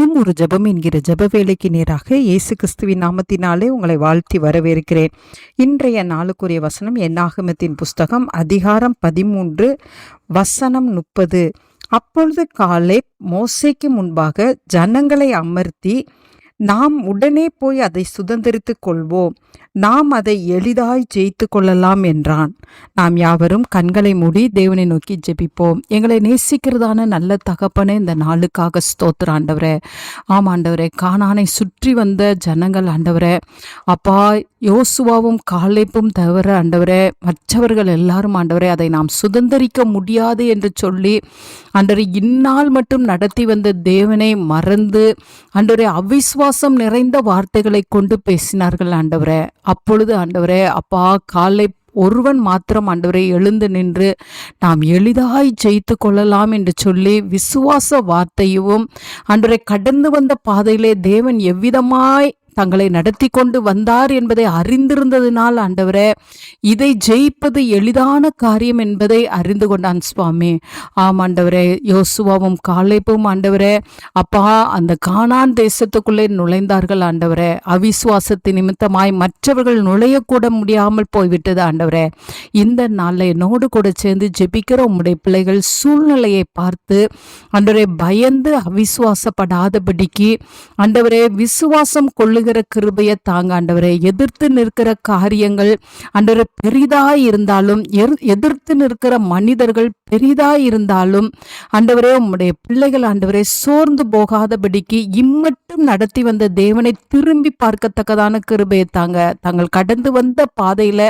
ஒரு ஜெபம் என்கிற ஜப வேலைக்கு நேராக இயேசு கிறிஸ்துவின் நாமத்தினாலே உங்களை வாழ்த்தி வரவேற்கிறேன். இன்றைய நாளுக்குரிய வசனம் என்னாகமத்தின் புஸ்தகம் அதிகாரம் பதிமூன்று வசனம் முப்பது. அப்பொழுது காலை மோசைக்கு முன்பாக ஜனங்களை அமர்த்தி நாம் உடனே போய் அதை சுதந்திரித்துக் கொள்வோம். நாம் அதை எளிதாய் ஜெயித்து கொள்ளலாம் என்றான். நாம் யாவரும் கண்களை மூடி தேவனை நோக்கி ஜெபிப்போம். எங்களை நேசிக்கிறதான நல்ல தகப்பனே இந்த நாளுக்காக ஸ்தோத்திர ஆண்டவரே. ஆம் ஆண்டவரே காணானை சுற்றி வந்த ஜனங்கள் ஆண்டவரே. அப்பா யோசுவாவும் காலைப்பும் தவிர ஆண்டவரே மற்றவர்கள் எல்லாரும் ஆண்டவரே அதை நாம் சுதந்திரிக்க முடியாது என்று சொல்லி ஆண்டவரை இந்நாள் மட்டும் நடத்தி வந்த தேவனை மறந்து ஆண்டவரே விசுவாசம் நிறைந்த வார்த்தைகளை கொண்டு பேசினார்கள் ஆண்டவரே. அப்பொழுது ஆண்டவரே அப்பா காலை ஒருவன் மாத்திரம் ஆண்டவரை எழுந்து நின்று நாம் எளிதாய் ஜெயித்து கொள்ளலாம் என்று சொல்லி விசுவாச வார்த்தையும் அன்றை கடந்து வந்த பாதையிலே தேவன் எவ்விதமாய் தங்களை நடத்தி கொண்டு வந்தார் என்பதை அறிந்திருந்ததினால் ஆண்டவரே இதை ஜெயிப்பது எளிதான காரியம் என்பதை அறிந்து கொண்டான் சுவாமி. ஆம் ஆண்டவரே யோசுவாவும் காலைப்பும் ஆண்டவரே அப்பா அந்த காணான் தேசத்துக்குள்ளே நுழைந்தார்கள் ஆண்டவரே. அவிசுவாசத்தின் நிமித்தமாய் மற்றவர்கள் நுழையக்கூட முடியாமல் போய்விட்டது ஆண்டவரே. இந்த நாளில் என்னோடு கூட சேர்ந்து ஜெபிக்கிற உம்முடைய பிள்ளைகள் சூழ்நிலையை பார்த்து ஆண்டவரே பயந்து அவிசுவாசப்படாதபடிக்கு ஆண்டவரே விசுவாசம் கொள்ளுகிற கிருபையை தாங்க ஆண்டவரே. எதிர்த்து நிற்கிற காரியங்கள் ஆண்டவரே பெரிதாய் இருந்தாலும் எதிர்த்து நிற்கிற மனிதர்கள் பெரிதா இருந்தாலும் ஆண்டவரே உம்முடைய பிள்ளைகள் ஆண்டவரே சோர்ந்து போகாதபடிக்கு இம்மட்டும் நடத்தி வந்த தேவனை திரும்பி பார்க்கத்தக்கதான கிருபையை தாங்க. தாங்கள் கடந்து வந்த பாதையில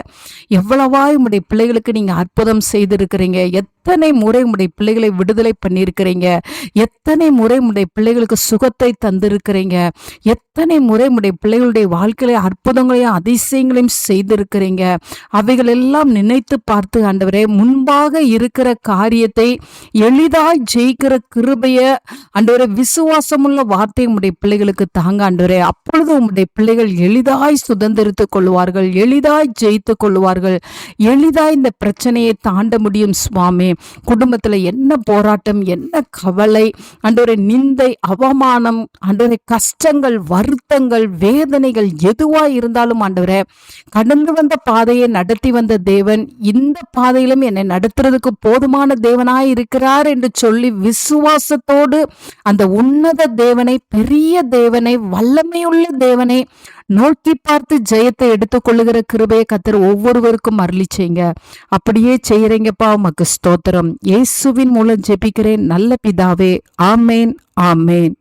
எவ்வளவா உம்முடைய பிள்ளைகளுக்கு நீங்க அற்புதம் செய்திருக்கிறீங்க. எத்தனை முறை உடைய பிள்ளைகளை விடுதலை பண்ணியிருக்கிறீங்க? எத்தனை முறை உடைய பிள்ளைகளுக்கு சுகத்தை தந்திருக்கிறீங்க? எத்தனை முறை உடைய பிள்ளைகளுடைய வாழ்க்கையில அற்புதங்களையும் அதிசயங்களையும் செய்திருக்கிறீங்க? அவைகள் எல்லாம் நினைத்து பார்த்து ஆண்டவரே முன்பாக இருக்கிற காரியத்தை எளிதாய் ஜெயிக்கிற கிருபைய ஆண்டவரே விசுவாசமுள்ள வார்த்தை உடைய பிள்ளைகளுக்கு தாங்க ஆண்டவரே. அப்பொழுது உடைய பிள்ளைகள் எளிதாய் சுதந்திரித்துக் கொள்வார்கள் எளிதாய் ஜெயித்துக் கொள்வார்கள். எளிதாய் இந்த பிரச்சனையை தாண்ட முடியும் சுவாமி. குடும்பத்துல என்ன போராட்டம் என்ன கவலை ஆண்டவரே நிந்தை அவமானம் ஆண்டவரே கஷ்டங்கள் வருத்தங்கள் வேதனைகள் எதுவா இருந்தாலும் ஆண்டவரே கடந்து வந்த பாதையை நடத்தி வந்த தேவன் இந்த பாதையிலும் என்னை நடத்துறதுக்கு போதுமான தேவனாய் இருக்கிறார் என்று சொல்லி விசுவாசத்தோடு அந்த உன்னத தேவனை பெரிய தேவனை வல்லமையுள்ள தேவனை நோக்கி பார்த்து ஜெயத்தை எடுத்துக்கொள்ளுகிற கிருபையை கத்தர் ஒவ்வொருவருக்கும் அருளி செய்யுங்க அப்படியே செய்யறீங்கப்பா உமக்கு ஸ்தோத்திரம். இயேசுவின் மூலம் ஜெபிக்கிறேன். நல்ல பிதாவே ஆமேன் ஆமேன்.